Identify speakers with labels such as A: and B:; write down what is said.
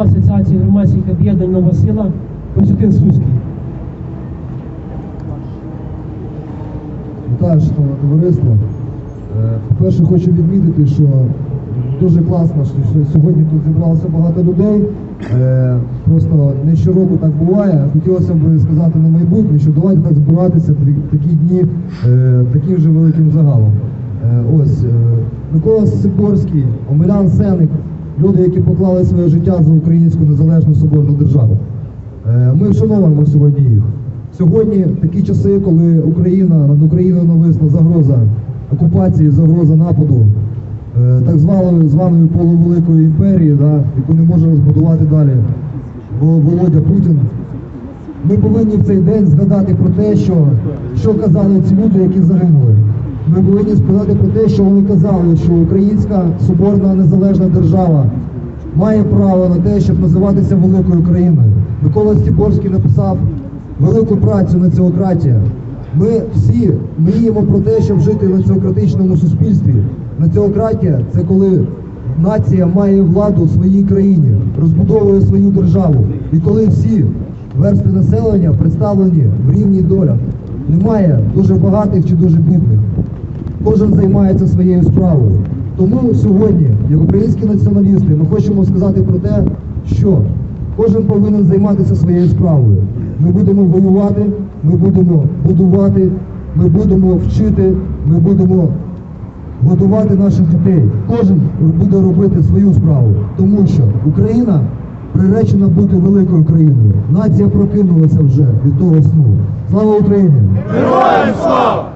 A: Асоціації громадських об'єднань Нова Сила Костянтин Суський.
B: Вітаю, шановне товариство. Е, По-перше, хочу відмітити, що дуже класно, що сьогодні тут зібралося багато людей. Е, Просто не щороку так буває. Хотілося б сказати на майбутнє, що давайте так збиратися такі дні е, таким же великим загалом. Ось Микола Сикорський, Омелян Сеник, люди, які поклали своє життя за українську незалежну соборну державу. Е, Ми вшановуємо сьогодні їх. Сьогодні такі часи, коли Україна над Україною нависла загроза окупації, загроза нападу е, так званої званої полувеликої імперії, да, яку не може розбудувати далі Во- Володя Путін. Ми повинні в цей день згадати про те, що, що казали ці люди, які загинули. Ми повинні згадати про те, що вони казали, що українська соборна незалежна держава має право на те, щоб називатися великою країною. Микола Стіборський написав велику працю націократія. Ми всі мріємо про те, щоб жити в націократичному суспільстві. Націократія це коли нація має владу у своїй країні, розбудовує свою державу. І коли всі верстви населення представлені в рівній долях. Немає дуже багатих чи дуже бідних. Кожен займається своєю справою. Тому сьогодні, як українські націоналісти, ми хочемо сказати про те, що кожен повинен займатися своєю справою. Ми будемо воювати, ми будемо будувати, ми будемо вчити, ми будемо годувати наших дітей. Кожен буде робити свою справу, тому що Україна приречена бути великою країною. Нація прокинулася вже від того сну. Слава Україні!
C: Героям слава!